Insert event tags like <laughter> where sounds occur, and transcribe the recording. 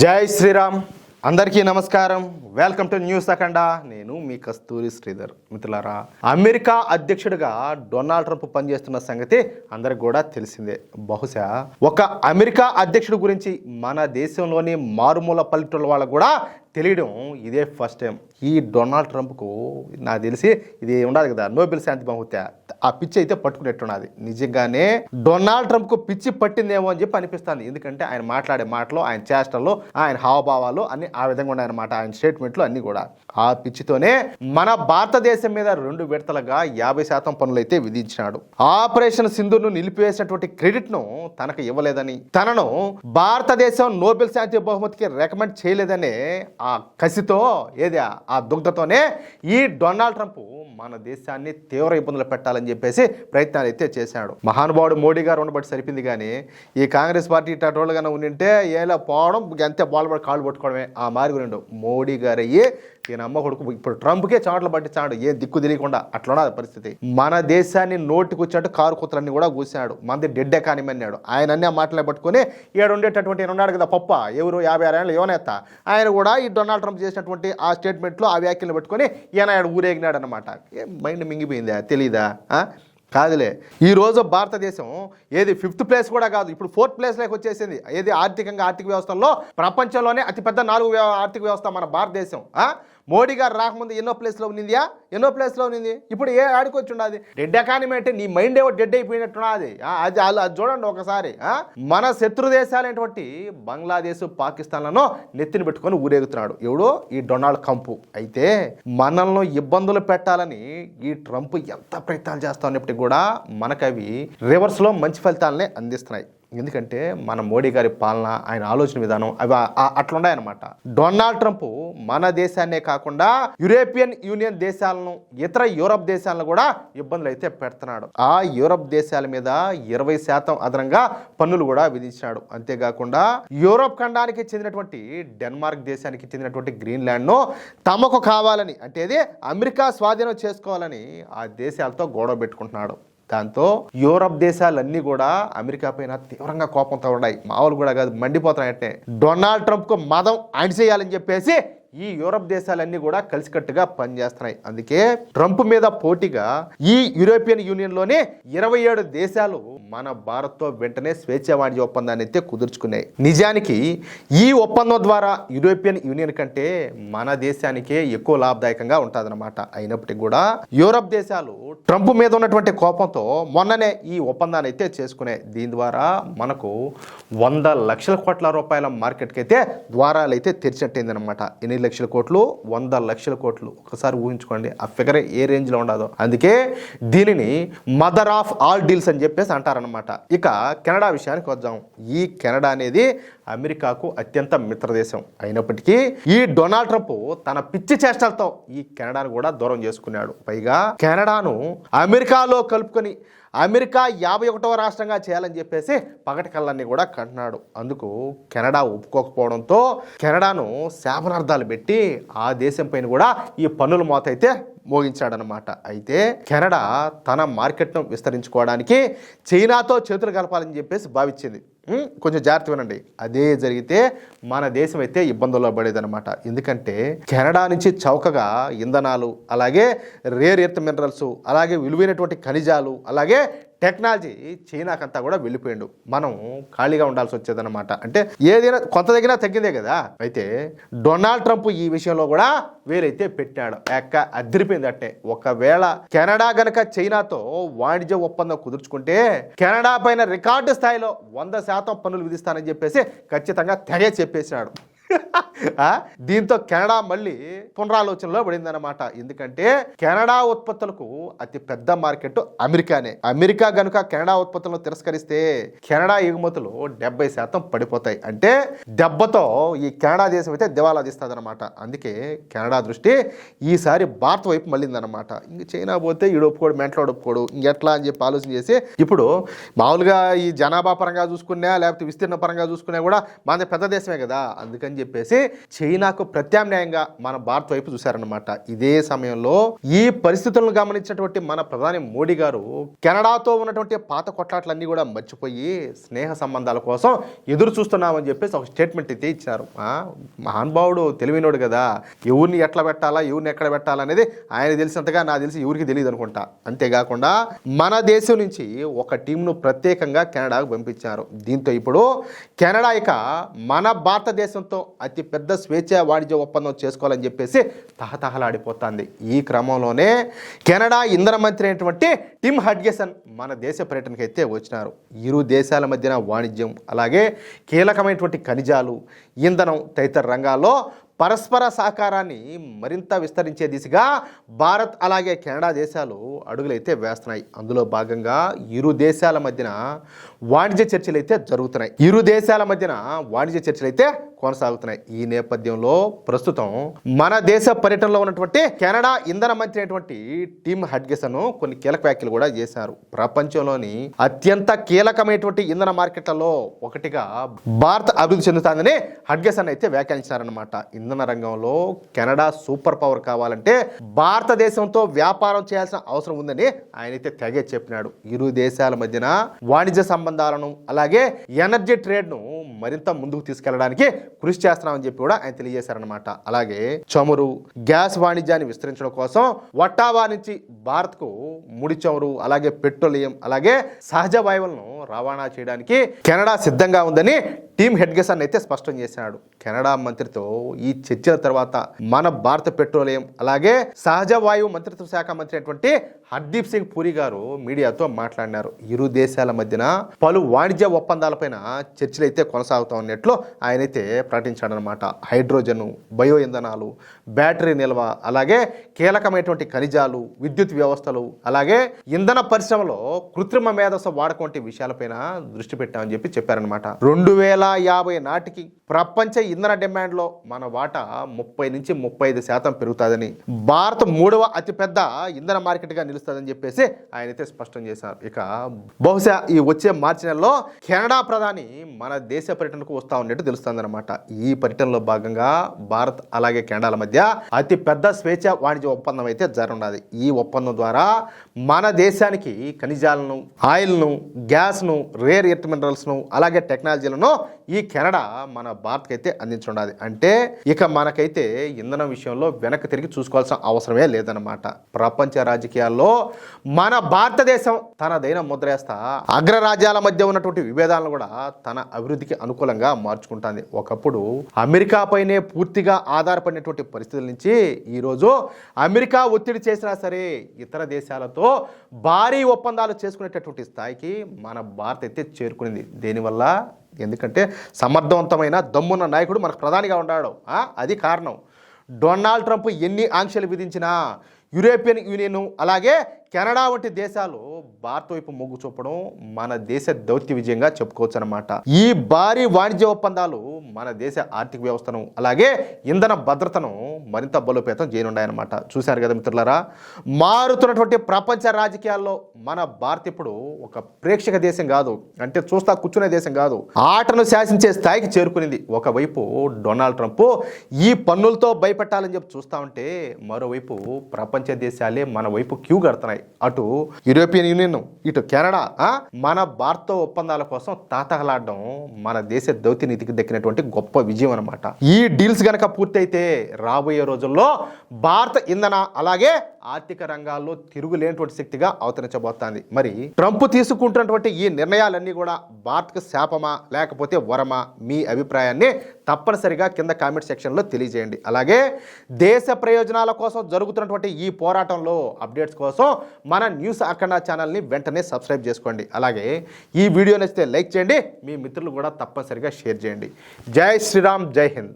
జై శ్రీరామ్. అందరికీ నమస్కారం. వెల్కమ్ టు న్యూస్ అఖండ నేను మీ కస్తూరి శ్రీధర్ మిత్రులారా. అమెరికా అధ్యక్షుడిగా డొనాల్డ్ ట్రంప్ పనిచేస్తున్న సంగతి అందరికి కూడా తెలిసిందే. బహుశా ఒక అమెరికా అధ్యక్షుడి గురించి మన దేశంలోని మారుమూల పల్లెటూళ్ళ వాళ్ళకు కూడా తెలియడం ఇదే ఫస్ట్ టైం ఈ డొనాల్డ్ ట్రంప్కు నాకు తెలిసి ఇది ఉండాలి కదా నోబెల్ శాంతి బహుత్య ఆ పిచ్చి అయితే పట్టుకునేట్టున్నది. నిజంగానే డొనాల్డ్ ట్రంప్కు పిచ్చి పట్టిందేమో అని చెప్పి అనిపిస్తుంది. ఎందుకంటే ఆయన మాట్లాడే మాటలు ఆయన చేష్టలు ఆయన హావభావాలు అన్ని ఆ విధంగా ఉన్నాయన్నమాట ఆయన స్టేట్మెంట్లు అన్ని కూడా. ఆ పిచ్చితోనే మన భారతదేశం మీద రెండు విడతలుగా యాభై శాతం పనులు అయితే విధించినాడు. ఆపరేషన్ సింధును నిలిపివేసినటువంటి క్రెడిట్ను తనకు ఇవ్వలేదని తనను భారతదేశం నోబెల్ శాంతి బహుమతికి రికమెండ్ చేయలేదనే ఆ కసితో ఏది ఆ దుగ్ధతోనే ఈ డొనాల్డ్ ట్రంప్ మన దేశాన్ని తీవ్ర ఇబ్బందులు పెట్టాలని చెప్పేసి ప్రయత్నాలు అయితే చేశాడు. మహానుభావుడు మోడీ గారు ఉండబట్టి సరిపోయింది కానీ ఈ కాంగ్రెస్ పార్టీ ఇట్టోళ్ళగానే ఉండింటే ఏలా పోవడం అంతే బాల్ పడి కాళ్ళు పట్టుకోవడమే. ఆ మారి రెండు మోడీ గారు అయ్యి ఈయన అమ్మ కొడుకు ఇప్పుడు ట్రంప్కే చాట్లు పట్టించాడు ఏ దిక్కు తెలియకుండా అట్లా పరిస్థితి. మన దేశాన్ని నోటికొచ్చినట్టు కారు కూతులన్నీ కూడా కూసాడు మంది డెడ్ ఎకానమీ అన్నాడు. ఆయన అన్ని ఆ మాటలే పట్టుకొని ఏడుండేటటువంటి ఈయన ఉన్నాడు కదా పప్ప ఎవరు యాభై ఆరు ఏళ్ళు యువనేత ఆయన కూడా ఈ డొనాల్డ్ ట్రంప్ చేసినటువంటి ఆ స్టేట్మెంట్లో ఆ వ్యాఖ్యలు పట్టుకొని ఈయన ఆయన ఊరేగినాడు అనమాట ఏం మైండ్ మింగిపోయిందా? తెలీదా? కాదులే. ఈరోజు భారతదేశం ఏది ఫిఫ్త్ ప్లేస్ కూడా కాదు ఇప్పుడు ఫోర్త్ ప్లేస్లోకి వచ్చేసింది. ఏది ఆర్థికంగా ఆర్థిక వ్యవస్థల్లో ప్రపంచంలోనే అతిపెద్ద నాలుగు వ్యవ- ఆర్థిక వ్యవస్థ మన భారతదేశం. మోడీ గారు రాకముందు ఎన్నో ప్లేస్లో ఉన్నిందియా? ఎన్నో ప్లేస్లో ఉన్నింది? ఇప్పుడు ఏ ఆడికొచ్చి ఉన్నది డెడ్ ఎకానమీ అంటే నీ మైండ్ ఏవో డెడ్ అయిపోయినట్టున్నది అది అది చూడండి ఒకసారి మన శత్రు దేశాలైనటువంటి బంగ్లాదేశ్ పాకిస్తాన్లను నెత్తిన పెట్టుకొని ఊరేగుతున్నాడు. ఎవడో? ఈ డొనాల్డ్ కంపు అయితే మనల్ని ఇబ్బందులు పెట్టాలని ఈ ట్రంప్ ఎంత ప్రయత్నాలు చేస్తా ఉన్నప్పటికీ కూడా మనకు అవి రివర్స్లో మంచి ఫలితాలనే అందిస్తున్నాయి. ఎందుకంటే మన మోడీ గారి పాలన ఆయన ఆలోచన విధానం అవి అట్లున్నాయన్నమాట. డొనాల్డ్ ట్రంప్ మన దేశాన్నే కాకుండా యూరోపియన్ యూనియన్ దేశాలను ఇతర యూరప్ దేశాలను కూడా ఇబ్బందులు అయితే పెడుతున్నాడు. ఆ యూరప్ దేశాల మీద ఇరవై శాతం అదనంగా పన్నులు కూడా విధించినాడు. అంతేకాకుండా యూరప్ ఖండానికి చెందినటువంటి డెన్మార్క్ దేశానికి చెందినటువంటి గ్రీన్లాండ్ను తమకు కావాలని అంటే అమెరికా స్వాధీనం చేసుకోవాలని ఆ దేశాలతో గొడవ పెట్టుకుంటున్నాడు. దాంతో యూరప్ దేశాలన్నీ కూడా అమెరికా పైన తీవ్రంగా కోపంతో ఉన్నాయి. మామూలు కూడా కాదు మండిపోతున్నాయి అంటే డొనాల్డ్ ట్రంప్కు మదం అణిచేయాలని చెప్పేసి ఈ యూరప్ దేశాలన్నీ కూడా కలిసికట్టుగా పనిచేస్తున్నాయి. అందుకే ట్రంప్ మీద పోటీగా ఈ యూరోపియన్ యూనియన్లోనే ఇరవై ఏడు దేశాలు మన భారత్తో వెంటనే స్వేచ్ఛ వాణిజ్య ఒప్పందాన్ని అయితే కుదుర్చుకున్నాయి. నిజానికి ఈ ఒప్పందం ద్వారా యూరోపియన్ యూనియన్ కంటే మన దేశానికే ఎక్కువ లాభదాయకంగా ఉంటుందన్నమాట. అయినప్పటికీ కూడా యూరప్ దేశాలు ట్రంప్ మీద ఉన్నటువంటి కోపంతో మొన్ననే ఈ ఒప్పందాన్ని అయితే చేసుకున్నాయి. దీని ద్వారా మనకు వంద లక్షల కోట్ల రూపాయల మార్కెట్కి అయితే ద్వారాలు అయితే తెరిచినట్టయింది అనమాట లక్షల కోట్లు వంద లక్షల కోట్లు. ఒకసారి ఊహించుకోండి ఆ ఫిగర్ ఏ రేంజ్లో ఉండదో అందుకే దీనిని మదర్ ఆఫ్ ఆల్ డీల్స్ అని చెప్పేసి అంటారనమాట ఇక కెనడా విషయానికి వద్దాం. ఈ కెనడా అనేది అమెరికాకు అత్యంత మిత్రదేశం అయినప్పటికీ ఈ డొనాల్డ్ ట్రంప్ తన పిచ్చి చేష్టలతో ఈ కెనడాను కూడా దూరం చేసుకున్నాడు. పైగా కెనడాను అమెరికాలో కలుపుకొని అమెరికా యాభై ఒకటవ రాష్ట్రంగా చేయాలని చెప్పేసి పగటి కళ్ళన్ని కూడా కంటున్నాడు. అందుకు కెనడా ఒప్పుకోకపోవడంతో కెనడాను శాపనార్థాలు పెట్టి ఆ దేశం పైన కూడా ఈ పన్నుల మోత అయితే మోగించాడనమాట అయితే కెనడా తన మార్కెట్ను విస్తరించుకోవడానికి చైనాతో చేతులు కలపాలని చెప్పేసి భావించింది. కొంచెం జాగ్రత్త వినండి అదే జరిగితే మన దేశం అయితే ఇబ్బందుల్లో పడేదనమాట ఎందుకంటే కెనడా నుంచి చౌకగా ఇంధనాలు అలాగే రేర్ ఎర్త్ మినరల్స్ అలాగే విలువైనటువంటి ఖనిజాలు అలాగే టెక్నాలజీ చైనాకంతా కూడా వెళ్ళిపోయిండు. మనం ఖాళీగా ఉండాల్సి వచ్చేదన్నమాట. అంటే ఏదైనా కొంత దగ్గర తగ్గిందే కదా. అయితే డొనాల్డ్ ట్రంప్ ఈ విషయంలో కూడా వేరైతే పెట్టాడు. ఎక్క అదిరిపోయింది ఒకవేళ కెనడా గనక చైనాతో వాణిజ్య ఒప్పందం కుదుర్చుకుంటే కెనడా పైన రికార్డు స్థాయిలో వంద శాతం పన్నులు విధిస్తానని చెప్పేసి ఖచ్చితంగా తెగే చెప్పేశాడు. <laughs> దీంతో కెనడా మళ్ళీ పునరాలోచనలో పడిందన్నమాట. ఎందుకంటే కెనడా ఉత్పత్తులకు అతి పెద్ద మార్కెట్ అమెరికానే. అమెరికా గనుక కెనడా ఉత్పత్తులను తిరస్కరిస్తే కెనడా ఎగుమతులు డెబ్బై శాతం పడిపోతాయి. అంటే దెబ్బతో ఈ కెనడా దేశం అయితే దివాలా తీస్తుందన్నమాట. అందుకే కెనడా దృష్టి ఈసారి భారత్ వైపు మళ్ళిందనమాట ఇంక చైనా పోతే ఈడు ఒప్పుకోడు మెంట్లో ఒప్పుకోడు. ఇంకెట్లా అని చెప్పి ఆలోచన చేసి ఇప్పుడు మామూలుగా ఈ జనాభా పరంగా చూసుకున్నా లేకపోతే విస్తీర్ణ పరంగా చూసుకున్నా కూడా మన పెద్ద దేశమే కదా. అందుకని చెప్పేసి చైనాకు ప్రత్యామ్నాయంగా మన భారత్ వైపు చూశారన్నమాట. ఇదే సమయంలో ఈ పరిస్థితులను గమనించినటువంటి మన ప్రధాని మోడీ గారు కెనడాతో ఉన్నటువంటి పాత కొట్లాట్లన్నీ కూడా మర్చిపోయి స్నేహ సంబంధాల కోసం ఎదురు చూస్తున్నామని చెప్పేసి ఒక స్టేట్మెంట్ అయితే ఇచ్చారు మహానుభావుడు తెలివినోడు కదా. ఎవరిని ఎట్లా పెట్టాలా ఎవరిని ఎక్కడ పెట్టాలా అనేది ఆయన తెలిసినంతగా నాకు తెలిసి ఎవరికి తెలియదు అనుకుంటా. అంతేకాకుండా మన దేశం నుంచి ఒక టీంను ప్రత్యేకంగా కెనడాకు పంపించారు. దీంతో ఇప్పుడు కెనడా ఇక మన భారతదేశంతో అతిపెద్ద స్వేచ్ఛ వాణిజ్య ఒప్పందం చేసుకోవాలని చెప్పేసి తహతహలాడిపోతుంది. ఈ క్రమంలోనే కెనడా ఇంధన మంత్రి అయినటువంటి టిమ్ హడ్గేసన్ మన దేశ పర్యటనకి అయితే వచ్చినారు. ఇరు దేశాల మధ్యన వాణిజ్యం అలాగే కీలకమైనటువంటి ఖనిజాలు ఇంధనం తదితర రంగాల్లో పరస్పర సహకారాన్ని మరింత విస్తరించే దిశగా భారత్ అలాగే కెనడా దేశాలు అడుగులైతే వేస్తున్నాయి. అందులో భాగంగా ఇరు దేశాల మధ్యన వాణిజ్య చర్చలు అయితే జరుగుతున్నాయి. ఇరు దేశాల మధ్యన వాణిజ్య చర్చలు అయితే కొనసాగుతున్నాయి. ఈ నేపథ్యంలో ప్రస్తుతం మన దేశ పర్యటనలో ఉన్నటువంటి కెనడా ఇంధన మంత్రి అయినటువంటి టిమ్ హడ్గెసన్ కొన్ని కీలక వ్యాఖ్యలు కూడా చేశారు. ప్రపంచంలోని అత్యంత కీలకమైనటువంటి ఇంధన మార్కెట్లలో ఒకటిగా భారత్ అభివృద్ధి చెందుతుందని హడ్గెసన్ అయితే వ్యాఖ్యానించారనమాట ఇంధన రంగంలో కెనడా సూపర్ పవర్ కావాలంటే భారతదేశంతో వ్యాపారం చేయాల్సిన అవసరం ఉందని ఆయన అయితే తెగే చెప్పినాడు. ఇరు దేశాల మధ్యన వాణిజ్య సంబంధాలను అలాగే ఎనర్జీ ట్రేడ్ను మరింత ముందుకు తీసుకెళ్ళడానికి కృషి చేస్తున్నామని చెప్పి కూడా ఆయన తెలియజేశారనమాట అలాగే చమురు గ్యాస్ వాణిజ్యాన్ని విస్తరించడం కోసం వట్టావా నుంచి భారత్కు ముడి చమురు అలాగే పెట్రోలియం అలాగే సహజ వాయువులను రవాణా చేయడానికి కెనడా సిద్ధంగా ఉందని టీమ్ హెడ్గెసన్ అయితే స్పష్టం చేశాడు. కెనడా మంత్రితో ఈ చర్చల తర్వాత మన భారత పెట్రోలియం అలాగే సహజ వాయువు మంత్రిత్వ శాఖ మంత్రి అయినటువంటి హర్దీప్ సింగ్ పూరి గారు మీడియాతో మాట్లాడినారు. ఇరు దేశాల మధ్యన పలు వాణిజ్య ఒప్పందాలపైన చర్చలు అయితే కొనసాగుతా ఉన్నట్లు ఆయనైతే ప్రకటించాడనమాట హైడ్రోజను బయో ఇంధనాలు బ్యాటరీ నిల్వ అలాగే కీలకమైనటువంటి ఖనిజాలు విద్యుత్ వ్యవస్థలు అలాగే ఇంధన పరిశ్రమలో కృత్రిమ మేధస్సు వాడకం వంటి విషయాలపైన దృష్టి పెట్టామని చెప్పి చెప్పారనమాట రెండు వేల యాభై నాటికి ప్రపంచ ఇంధన డిమాండ్లో మన వాటా ముప్పై నుంచి ముప్పై ఐదు శాతం పెరుగుతుందని. భారత్ మూడవ అతిపెద్ద ఇంధన మార్కెట్గా తెలుస్తుందని చెప్పేసి ఆయన అయితే స్పష్టం చేశారు. ఇక బహుశా ఈ వచ్చే మార్చి నెలలో కెనడా ప్రధాని మన దేశ పర్యటనకు వస్తా ఉన్నట్టు తెలుస్తుంది అనమాట ఈ పర్యటనలో భాగంగా భారత్ అలాగే కెనడాల మధ్య అతి పెద్ద స్వేచ్ఛ వాణిజ్య ఒప్పందం అయితే జరగనున్నది. ఈ ఒప్పందం ద్వారా మన దేశానికి ఖనిజాలను ఆయిల్ను గ్యాస్ను రేర్ ఎర్త్ మినరల్స్ను అలాగే టెక్నాలజీలను ఈ కెనడా మన భారత్కి అయితే అందించుండాలి అంటే ఇక మనకైతే ఇంధనం విషయంలో వెనక్కి తిరిగి చూసుకోవాల్సిన అవసరమే లేదన్నమాట. ప్రపంచ రాజకీయాల్లో మన భారతదేశం తనదైన ముద్రేస్తా అగ్రరాజ్యాల మధ్య ఉన్నటువంటి విభేదాలను కూడా తన అభివృద్ధికి అనుకూలంగా మార్చుకుంటుంది. ఒకప్పుడు అమెరికా పైనే పూర్తిగా ఆధారపడినటువంటి పరిస్థితుల నుంచి ఈరోజు అమెరికా ఒత్తిడి చేసినా సరే ఇతర దేశాలతో భారీ ఒప్పందాలు చేసుకునేటటువంటి స్థాయికి మన భారత్ అయితే చేరుకునింది. దీనివల్ల? ఎందుకంటే సమర్థవంతమైన దమ్మున్న నాయకుడు మనకు ప్రధానిగా ఉన్నాడు. ఆ, అది కారణం. డొనాల్డ్ ట్రంప్ ఎన్ని ఆంక్షలు విధించినా యూరోపియన్ యూనియన్ అలాగే కెనడా వంటి దేశాలు భారత్ వైపు మొగ్గు చూపడం మన దేశ దౌత్య విజయంగా చెప్పుకోవచ్చు అనమాట ఈ భారీ వాణిజ్య ఒప్పందాలు మన దేశ ఆర్థిక వ్యవస్థను అలాగే ఇంధన భద్రతను మరింత బలోపేతం చేయనున్నాయన్నమాట. చూశారు కదా మిత్రులారా? మారుతున్నటువంటి ప్రపంచ రాజకీయాల్లో మన భారత్ ఇప్పుడు ఒక ప్రేక్షక దేశం కాదు అంటే చూస్తా కూర్చునే దేశం కాదు. ఆటను శాసించే స్థాయికి చేరుకునింది. ఒకవైపు డొనాల్డ్ ట్రంప్ ఈ పన్నులతో భయపెట్టాలని చెప్పి చూస్తా ఉంటే మరోవైపు ప్రపంచ దేశాలే మన వైపు క్యూ కడుతున్నాయి. అటు యూరోపియన్ యూనియన్ ఇటు కెనడా మన భారత ఒప్పందాల కోసం తాతహలాడడం మన దేశ దౌత్య నీతికి దక్కినటువంటి గొప్ప విజయం అనమాట ఈ డీల్స్ గనక పూర్తయితే రాబోయే రోజుల్లో భారత ఇంధన అలాగే ఆర్థిక రంగాల్లో తిరుగులేనటువంటి శక్తిగా అవతరించబోతోంది. మరి ట్రంప్ తీసుకుంటున్నటువంటి ఈ నిర్ణయాలన్నీ కూడా భారత్కు శాపమా లేకపోతే వరమా? మీ అభిప్రాయాన్ని తప్పనిసరిగా కింద కామెంట్ సెక్షన్లో తెలియజేయండి. అలాగే దేశ ప్రయోజనాల కోసం జరుగుతున్నటువంటి ఈ పోరాటంలో అప్డేట్స్ కోసం మన న్యూస్ అఖండ ఛానల్ని వెంటనే సబ్స్క్రైబ్ చేసుకోండి. అలాగే ఈ వీడియో నచ్చితే లైక్ చేయండి. మీ మిత్రులు కూడా తప్పనిసరిగా షేర్ చేయండి. జై శ్రీరామ్ జై హింద్.